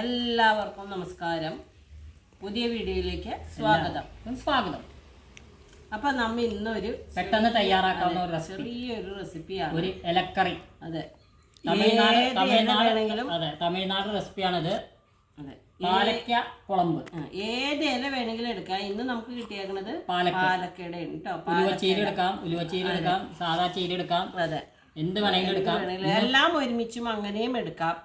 എല്ലാവർക്കും നമസ്കാരം. പുതിയ വീഡിയോയിലേക്ക് സ്വാഗതം. സ്വാഗതം. അപ്പൊ നമ്മ ഇന്നൊരു പെട്ടെന്ന് തയ്യാറാക്കാവുന്ന ഒരു റെസിപ്പി ചെറിയൊരു റെസിപ്പിയാണ് ഒരു ഇലക്കറി. അതെ. തമിഴ്നാട് തമിഴ്നാട് അതെ തമിഴ്നാട് റെസിപ്പിയാണിത് അതെ. പാലക്ക കുളമ്പ്. ഏത് ഇല വേണമെങ്കിലും എടുക്കാം. ഇന്ന് നമുക്ക് കിട്ടിയേക്കുന്നത് പാലക്ക. പാലക്കയുടെ കേട്ടോ ഉലുവച്ചീരി എടുക്കാം ഉലുവച്ചീര എടുക്കാം സാധാ ചീര എടുക്കാം. അതെ. എന്ത് വേണമെങ്കിലും എടുക്കാം. എല്ലാം ഒരുമിച്ചും അങ്ങനെയും എടുക്കാം.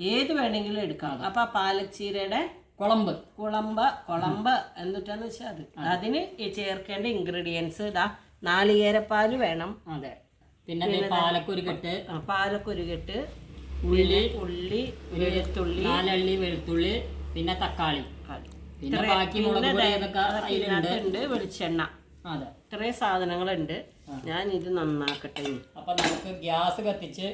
ഏത് വേണമെങ്കിലും എടുക്കാം. അപ്പൊ ആ പാലച്ചീരയുടെ കുളമ്പ്. കുളമ്പ് കുളമ്പ് എന്നിട്ടാന്ന് വെച്ചാൽ അത്. അതിന് ചേർക്കേണ്ട ഇൻഗ്രീഡിയൻസ് ഇതാ നാളികേരപ്പാൽ വേണം. അതെ. പിന്നെ ദേ പാലക്കൊരു കെട്ട് ആ, പാലക്കൊരു കെട്ട് ഉള്ളി ഉള്ളി വെളുത്തുള്ളി. നാലള്ളി വെളുത്തുള്ളി പിന്നെ തക്കാളി. പിന്നെ ബാക്കി വെളിച്ചെണ്ണ. അതെ. ഇത്രയും സാധനങ്ങളുണ്ട്. ഞാൻ ഇത് നന്നാക്കട്ടെ അപ്പൊ നമുക്ക് ഗ്യാസ് കത്തിച്ച്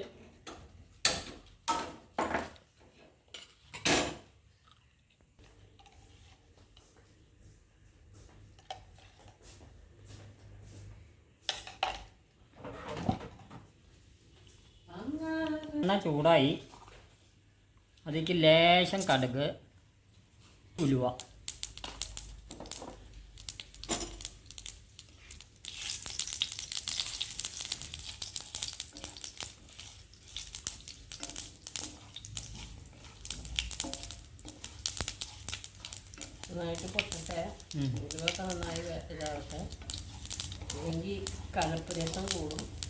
എണ്ണ ചൂടായി അതിലേക്ക് ലേശം കടുക് ഉലുവ. നന്നായിട്ട് പൊട്ടട്ടെ. ഉം. ഇതൊക്കെ നന്നായി ഇതാവട്ടെ. എങ്കിൽ കലപ്പ് രസം കൂടും.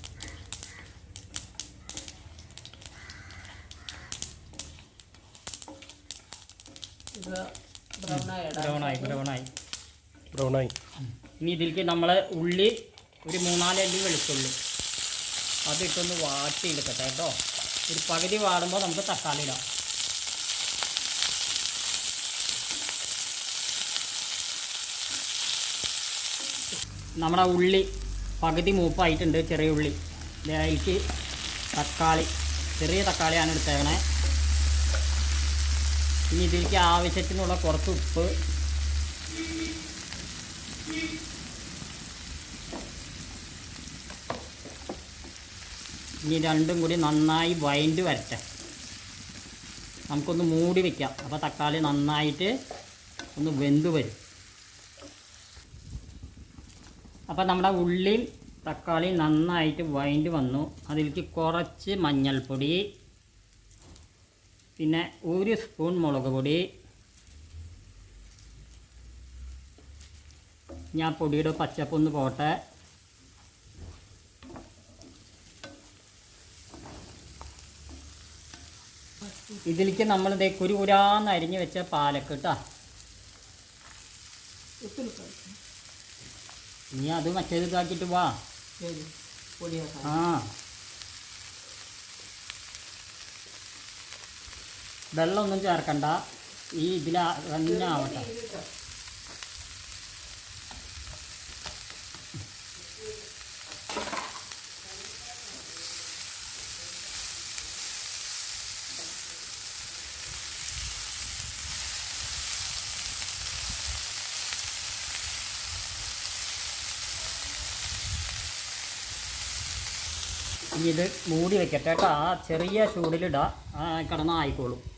ബ്രൗണായി ബ്രൗണായി ബ്രൗണായി ഇനി ഇതിലേക്ക് നമ്മൾ ഉള്ളി ഒരു മൂന്നാൽ അല്ലി വെളുത്തുള്ളി. അതിട്ടൊന്ന് വാട്ടി എടുക്കട്ടെ കേട്ടോ. ഒരു പകുതി വാടുമ്പോൾ നമുക്ക് തക്കാളി ഇടാം. നമ്മുടെ ഉള്ളി പകുതി മൂപ്പായിട്ടുണ്ട് ചെറിയ ഉള്ളി. അതിലേക്ക് തക്കാളി ചെറിയ തക്കാളിയാണ് എടുത്തേക്കണേ. ഇനി ഇതിലേക്ക് ആവശ്യത്തിനുള്ള കുറച്ച് ഉപ്പ്. ഇനി രണ്ടും കൂടി നന്നായി വൈൻഡ് വരട്ടെ. നമുക്കൊന്ന് മൂടി വെക്കാം. അപ്പോൾ തക്കാളി നന്നായിട്ട് ഒന്ന് വെന്ത് വരും. അപ്പോൾ നമ്മുടെ ഉള്ളിയും തക്കാളിയും നന്നായിട്ട് വൈൻഡ് വന്നു. അതിലേക്ക് കുറച്ച് മഞ്ഞൾപ്പൊടി പിന്നെ ഒരു സ്പൂൺ മുളക് പൊടി. ഞാൻ പൊടിയുടെ പച്ചപ്പൊന്ന് പോട്ടെ. ഇതിലേക്ക് നമ്മൾ ഇതേ കുരുകുരാന്ന് അരിഞ്ഞു വെച്ച പാലക്ക് കേട്ടോ നീ അത് മറ്റേത് ഇതാക്കിയിട്ട് വാ. ആ. വെള്ളമൊന്നും ചേർക്കണ്ട. ഈ ഇതിൽ തന്നെ ആവട്ടെ. ഇനി ഇത് മൂടി വെക്കട്ടെ കേട്ടോ. ആ ചെറിയ ചൂടിലിടാം. ആ കിടന്ന് ആയിക്കോളും ഒന്ന്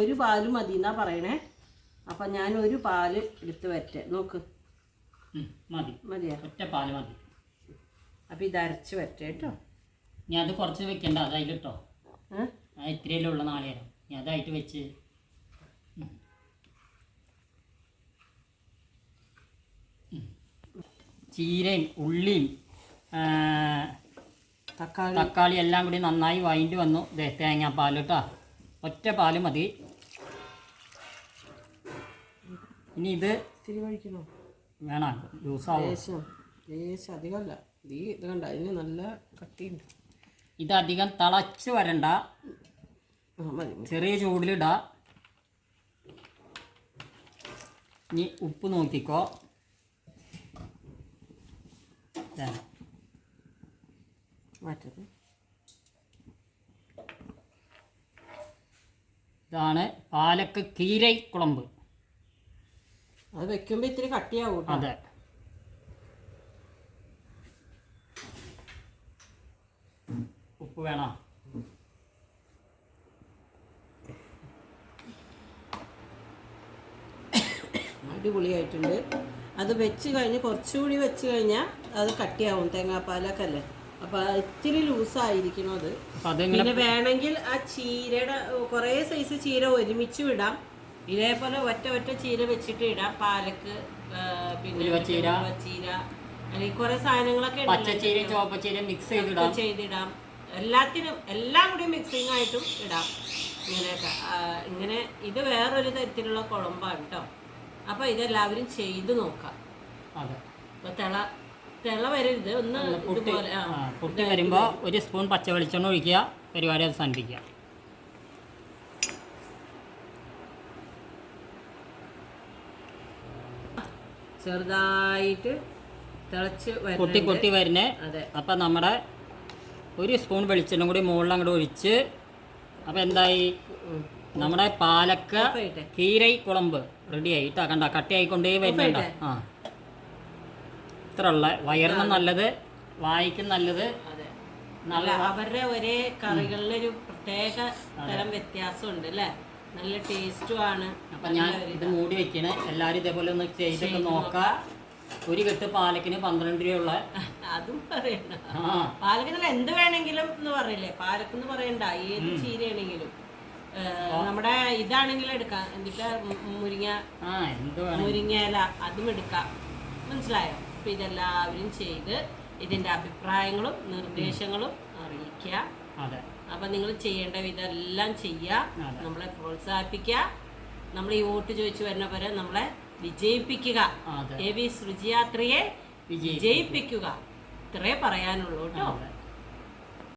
ഒരു പാൽ മതി എന്നാ പറയണേ. അപ്പം ഞാൻ ഒരു പാൽ എടുത്ത് വരട്ടെ. നോക്ക്. അപ്പൊ മതി. മതിയാ? ഒറ്റ പാൽ മതി. അപ്പം ഇത് അരച്ച് വരട്ടെ കേട്ടോ. ഞാൻ അത് കുറച്ച് വെക്കണ്ട അതായത് കേട്ടോ ആ ഇത്രയല്ലേ ഉള്ള നാളികേരം. ഞാൻ അതായിട്ട് വെച്ച്. ചീരയും ഉള്ളിയും തക്കാളി. തക്കാളി എല്ലാം കൂടി നന്നായി വൈൻഡ് വന്നു. തേങ്ങാപ്പാൽ കേട്ടോ. ഒറ്റ പാൽ മതി. ഇനി ഇത് ഇത്തിരി കഴിക്കണോ? വേണം? ജ്യൂസാവും ലേശം? അധികമല്ല. ഇത് ഈ ഇത് കണ്ട? അതിന് നല്ല കട്ടിയുണ്ട്. ഇത് അധികം തിളച്ച് വരണ്ട. ചെറിയ ചൂടിലിടാ. ഇനി ഉപ്പ് നോക്കിക്കോ. പാലക്ക് കീരൈ കുളമ്പ്. അത് വെക്കുമ്പോ ഇത്തിരി കട്ടിയാവും അതെ. ഉപ്പ് വേണ? അടിപൊളിയായിട്ടുണ്ട്. അത് വെച്ച് കഴിഞ്ഞ് കുറച്ചുകൂടി വെച്ച് കഴിഞ്ഞാൽ അത് കട്ടിയാവും. തേങ്ങാപ്പാലൊക്കെ അല്ലേ? അപ്പോൾ ഇത്തിരി ലൂസായിരിക്കണം അത്. പിന്നെ വേണമെങ്കിൽ ആ ചീരയുടെ കുറേ സൈസ് ചീര ഒരുമിച്ച് ഇടാം ഇതേപോലെ ഒറ്റ ഒറ്റ ചീര വെച്ചിട്ട് ഇടാം. പാലക്ക് പിന്നെ. ചീര. അല്ലെങ്കിൽ കുറെ സാധനങ്ങളൊക്കെ ഉണ്ടല്ലോ. പച്ചച്ചീരയും ചുവപ്പച്ചീരയും മിക്സ് ചെയ്തിടാം. ചെയ്തിടാം. എല്ലാത്തിനും എല്ലാം കൂടി മിക്സിംഗ് ആയിട്ടും ഇടാം. ഇങ്ങനെയൊക്കെ ഇങ്ങനെ ഇത് വേറൊരു തരത്തിലുള്ള കുഴമ്പാണ് കേട്ടോ അപ്പോൾ ഇതെല്ലാവരും ചെയ്ത് നോക്കാം. അതെ. അപ്പോൾ തിള തിള വരരുത് ഒന്ന് പൊട്ടി പൊട്ടി വരുമ്പോൾ ഒരു സ്പൂൺ പച്ച വെളിച്ചെണ്ണ ഒഴിക്കുക പരിപാടി അവസാനിപ്പിക്കുക. ചെറുതായിട്ട് തിളച്ച് പൊട്ടി പൊട്ടി വരുന്നേ. അതെ. അപ്പം നമ്മുടെ ഒരു സ്പൂൺ വെളിച്ചെണ്ണ കൂടി മുകളിൽ അങ്ങോട്ട് ഒഴിച്ച് അപ്പം എന്തായി? നമ്മുടെ പാലക്ക കീരൈ കുളമ്പ് റെഡിയായി. കണ്ട കട്ടിയായിക്കൊണ്ടേ വരുന്നുണ്ടോ? ആ. ഉള്ള വയറിന് നല്ലത് വായിക്കും നല്ലത്. നല്ല അവരുടെ ഒരേ കറികളിൽ ഒരു പ്രത്യേക തരം വ്യത്യാസമുണ്ട് അല്ലേ? നല്ല ടേസ്റ്റും ആണ് അപ്പൊ ഞാൻ ഇത് മൂടി വെക്കണേ. എല്ലാരും ഇതേപോലെ ഒന്ന് ചെയ്തൊക്കെ നോക്കാം. ഒരു കെട്ട് പാലക്കിന് പന്ത്രണ്ട് രൂപയുള്ള അതും പറയണ്ട. പാലക്കിന് എന്ത് വേണമെങ്കിലും എന്ന് പറയില്ലേ? പാലക്കെന്ന് പറയണ്ട ഏത് ചീരയാണെങ്കിലും. നമ്മുടെ ഇതാണെങ്കിലും എടുക്കാം. എന്നിട്ട് മുരിങ്ങ മുരിങ്ങയില അതും എടുക്കാം. മനസ്സിലായോ? അപ്പൊ ഇതെല്ലാവരും ചെയ്ത് ഇതിന്റെ അഭിപ്രായങ്ങളും നിർദ്ദേശങ്ങളും അറിയിക്കുക. അതെ. അപ്പൊ നിങ്ങൾ ചെയ്യേണ്ട ഇതെല്ലാം ചെയ്യുക. നമ്മളെ പ്രോത്സാഹിപ്പിക്കുക. നമ്മൾ ഈ വോട്ട് ചോദിച്ചു വരുന്ന പോലെ നമ്മളെ വിജയിപ്പിക്കുക. A V ശ്രുചിയാത്രയെ വിജയിപ്പിക്കുക. ഇത്രേ പറയാനുള്ളൂ കേട്ടോ.